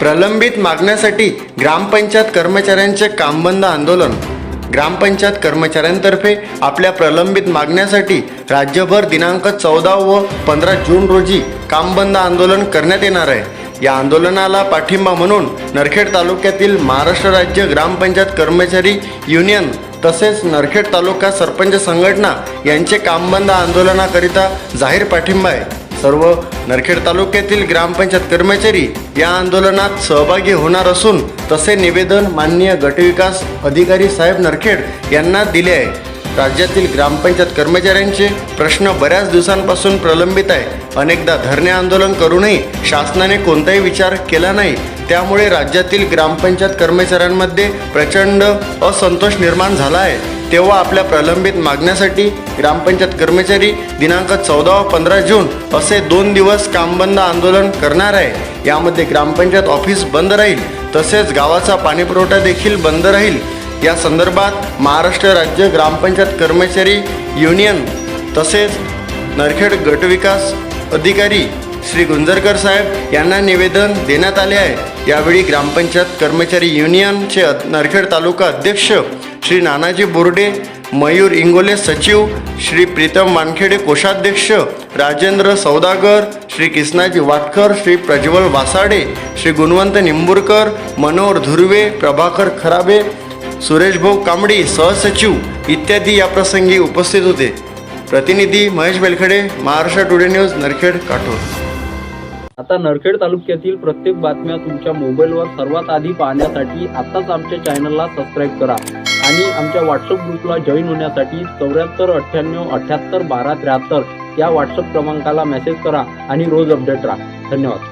प्रलंबित मागण्यासाठी ग्रामपंचायत कर्मचाऱ्यांचे कामबंद आंदोलन. ग्रामपंचायत कर्मचाऱ्यांतर्फे आपल्या प्रलंबित मागण्यासाठी राज्यभर दिनांक चौदा व पंधरा जून रोजी कामबंद आंदोलन करण्यात येणार आहे. या आंदोलनाला पाठिंबा म्हणून नरखेड तालुक्यातील महाराष्ट्र राज्य ग्रामपंचायत कर्मचारी युनियन तसेच नरखेड तालुका सरपंच संघटना यांचे कामबंद आंदोलनाकरिता जाहीर पाठिंबा आहे. सर्व नरखेड तालुक्यातील ग्रामपंचायत कर्मचारी या आंदोलनात सहभागी होणार असून तसे निवेदन माननीय गटविकास अधिकारी साहेब नरखेड यांना दिले आहे. राज्यातील ग्रामपंचायत कर्मचाऱ्यांचे प्रश्न बऱ्याच दिवसांपासून प्रलंबित आहे. अनेकदा धरणे आंदोलन करूनही शासनाने कोणताही विचार केला नाही. त्यामुळे राज्यातील ग्रामपंचायत कर्मचाऱ्यांमध्ये प्रचंड असंतोष निर्माण झाला आहे. तेव्हा आपल्या प्रलंबित मागण्यासाठी ग्रामपंचायत कर्मचारी दिनांक चौदा व पंधरा जून असे दोन दिवस कामबंद आंदोलन करणार आहे. यामध्ये ग्रामपंचायत ऑफिस बंद राहील. तसेच गावाचा पाणीपुरवठा देखील बंद राहील. या संदर्भात महाराष्ट्र राज्य ग्रामपंचायत कर्मचारी युनियन तसेच नरखेड गटविकास अधिकारी श्री गुंजरकर साहेब यांना निवेदन देण्यात आले आहे. यावेळी ग्रामपंचायत कर्मचारी युनियनचे नरखेड तालुका अध्यक्ष श्री नानाजी बोर्डे मयूर इंगोले सचिव श्री प्रीतम वानखेडे कोषाध्यक्ष राजेंद्र सौदागर श्री कृष्णाजी वाटकर श्री प्रज्वल वासाडे श्री गुणवंत निंबूरकर मनोहर धुर्वे प्रभाकर खराबे सुरेश भाऊ कांबडी सहसचिव इत्यादी या प्रसंगी उपस्थित होते. प्रतिनिधी महेश बेलखडे महाराष्ट्र टुडे न्यूज नरखेड काठोर. आता नरखेड तालुक्यातील प्रत्येक बातम्या तुमच्या मोबाईलवर सर्वात आधी पाहण्यासाठी आत्ताच आमच्या चॅनलला सबस्क्राईब करा. आणि आमच्या व्हॉट्सअप ग्रुपला जॉईन होण्यासाठी चौऱ्याहत्तर अठ्ठ्याण्णव अठ्ठ्याहत्तर बारा त्र्याहत्तर या व्हॉट्सअप क्रमांकाला मेसेज करा आणि रोज अपडेट राहा. धन्यवाद.